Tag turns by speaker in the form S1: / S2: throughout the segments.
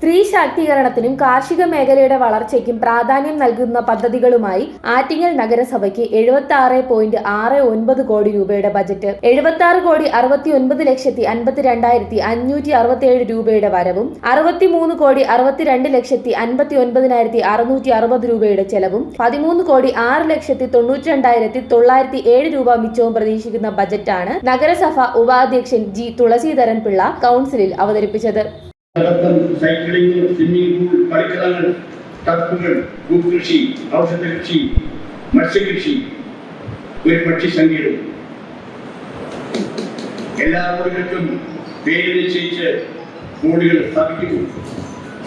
S1: സ്ത്രീ ശാക്തീകരണത്തിനും കാർഷിക മേഖലയുടെ വളർച്ചയ്ക്കും പ്രാധാന്യം നൽകുന്ന പദ്ധതികളുമായി ആറ്റിങ്ങൽ നഗരസഭയ്ക്ക് എഴുപത്തി ആറ് പോയിന്റ് ആറ് ഒൻപത് കോടി രൂപയുടെ ബജറ്റ് എഴുപത്തി ആറ് കോടി അറുപത്തി ഒൻപത് ലക്ഷത്തി അൻപത്തി രണ്ടായിരത്തി അഞ്ഞൂറ്റി അറുപത്തി ഏഴ് രൂപയുടെ വരവും അറുപത്തി മൂന്ന് കോടി അറുപത്തിരണ്ട് ലക്ഷത്തി അൻപത്തി ഒൻപതിനായിരത്തി അറുന്നൂറ്റി അറുപത് രൂപയുടെ ചെലവും പതിമൂന്ന് കോടി ആറ് ലക്ഷത്തി തൊണ്ണൂറ്റി രണ്ടായിരത്തി തൊള്ളായിരത്തി ഏഴ് രൂപ മിച്ചവും പ്രതീക്ഷിക്കുന്ന ബജറ്റാണ് നഗരസഭ ഉപാധ്യക്ഷൻ ജി. തുളസീധരൻ പിള്ള കൗൺസിലിൽ അവതരിപ്പിച്ചത്.
S2: നടത്തം സൈക്ലിംഗ് സ്വിമ്മിംഗ് പൂൾ കളിക്കളങ്ങൾ ടർഫുകൾ ഭൂകൃഷി ഔഷധ കൃഷി മത്സ്യകൃഷി ഒരു പക്ഷി സങ്കേതം എല്ലാ റോഡുകൾക്കും പേര് നിശ്ചയിച്ച് ബോർഡുകൾ സ്ഥാപിക്കുന്നു.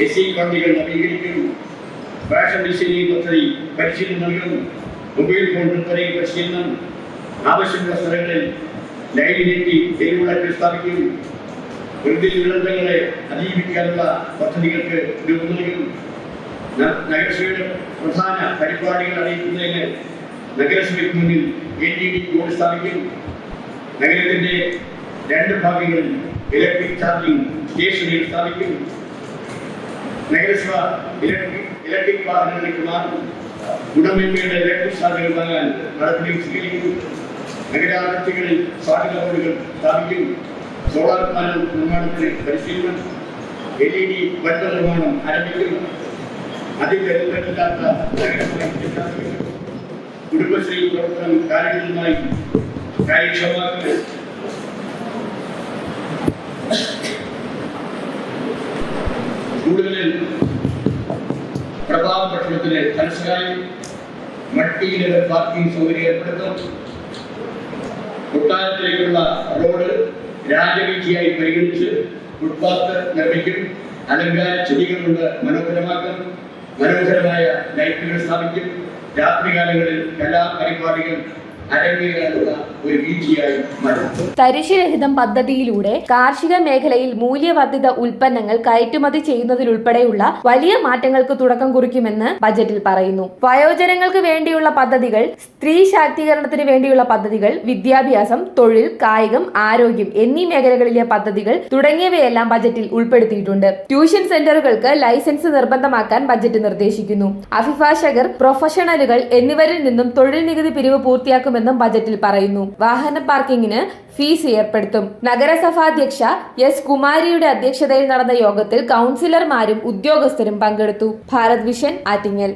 S2: എസ് സി കോളനികൾ നവീകരിക്കുന്നു. ഫാഷൻ ഡിസൈനിങ് പദ്ധതി പരിശീലനം നൽകുന്നു. മൊബൈൽ ഫോൺ റിപ്പയറിംഗ് പരിശീലനം. ആവശ്യമുള്ള സ്ഥലങ്ങളിൽ ലൈനിലേക്ക് തെരുവുളകൾ സ്ഥാപിക്കുന്നു. പ്രകൃതി ദുരന്തങ്ങളെ അതിജീവിക്കാനുള്ള പദ്ധതികൾക്ക് രൂപം നൽകുന്നു നഗരസഭയുടെ പ്രധാന പരിപാടികൾ അറിയിക്കുന്നതിന് നഗരസഭയ്ക്ക് മുന്നിൽ എ ഡി ഡി ബോർഡ് സ്ഥാപിക്കും നഗരത്തിന്റെ രണ്ട് ഭാഗങ്ങളിൽ ഇലക്ട്രിക് ചാർജിംഗ് സ്റ്റേഷനുകൾ സ്ഥാപിക്കും നഗരസഭ ഇലക്ട്രിക് ഇലക്ട്രിക് വാഹനങ്ങൾക്ക് മാറും ഗുണമേന്മയുടെ ഇലക്ട്രിക് ചാർജുകൾ വാങ്ങാൻ നടപടികൾ സ്വീകരിക്കുന്നു. നഗരാതിർത്തികളിൽ സ്മാർട്ട് ബോർഡുകൾ സ്ഥാപിക്കും സോളാർ പാനൽ നിർമ്മാണത്തിന് പരിശീലനം എൽ ഇ ഡി ബൾബ് നിർമ്മാണം ആരംഭിക്കുന്നു. സ്ഥാപിക്കുന്നു കുടുംബശ്രീ പ്രവർത്തനം കാര്യങ്ങളുമായി കാര്യക്ഷമമാക്കുന്നു കൂടുതൽ പ്രഭാവ ഭക്ഷണത്തിന് ധനസഹായം മൾട്ടി ലെവൽ പാർക്കിംഗ് സൗകര്യം ഏർപ്പെടുത്തും. കൊട്ടാരത്തിലേക്കുള്ള റോഡ് രാജവീതിയായി പരിഗണിച്ച് ഫുട്പാത്ത് നിർമ്മിക്കും അലങ്കാര ചെടികൾ കൊണ്ട് മനോഹരമാക്കും മനോഹരമായ ലൈറ്റുകൾ സ്ഥാപിക്കും. രാത്രികാലങ്ങളിൽ കലാപരിപാടികൾ
S1: തരിശുരഹിതം പദ്ധതിയിലൂടെ കാർഷിക മേഖലയിൽ മൂല്യവർദ്ധിത ഉൽപ്പന്നങ്ങൾ കയറ്റുമതി ചെയ്യുന്നതിലുൾപ്പെടെയുള്ള വലിയ മാറ്റങ്ങൾക്ക് തുടക്കം കുറിക്കുമെന്ന് ബജറ്റിൽ പറയുന്നു. വയോജനങ്ങൾക്ക് വേണ്ടിയുള്ള പദ്ധതികൾ സ്ത്രീ ശാക്തീകരണത്തിന് വേണ്ടിയുള്ള പദ്ധതികൾ വിദ്യാഭ്യാസം തൊഴിൽ കായികം ആരോഗ്യം എന്നീ മേഖലകളിലെ പദ്ധതികൾ തുടങ്ങിയവയെല്ലാം ബജറ്റിൽ ഉൾപ്പെടുത്തിയിട്ടുണ്ട്. ട്യൂഷൻ സെന്ററുകൾക്ക് ലൈസൻസ് നിർബന്ധമാക്കാൻ ബജറ്റ് നിർദ്ദേശിക്കുന്നു. അഭിഭാഷകർ പ്രൊഫഷണലുകൾ എന്നിവരിൽ നിന്നും തൊഴിൽ നികുതി പിരിവ് പൂർത്തിയാക്കുമെന്നും ബജറ്റിൽ പറയുന്നു. വാഹന പാർക്കിങ്ങിന് ഫീസ് ഏർപ്പെടുത്തും. നഗരസഭാധ്യക്ഷ എസ് കുമാരിയുടെ അധ്യക്ഷതയിൽ നടന്ന യോഗത്തിൽ കൗൺസിലർമാരും ഉദ്യോഗസ്ഥരും പങ്കെടുത്തു. ഭാരത് വിഷൻ ആറ്റിങ്ങൽ.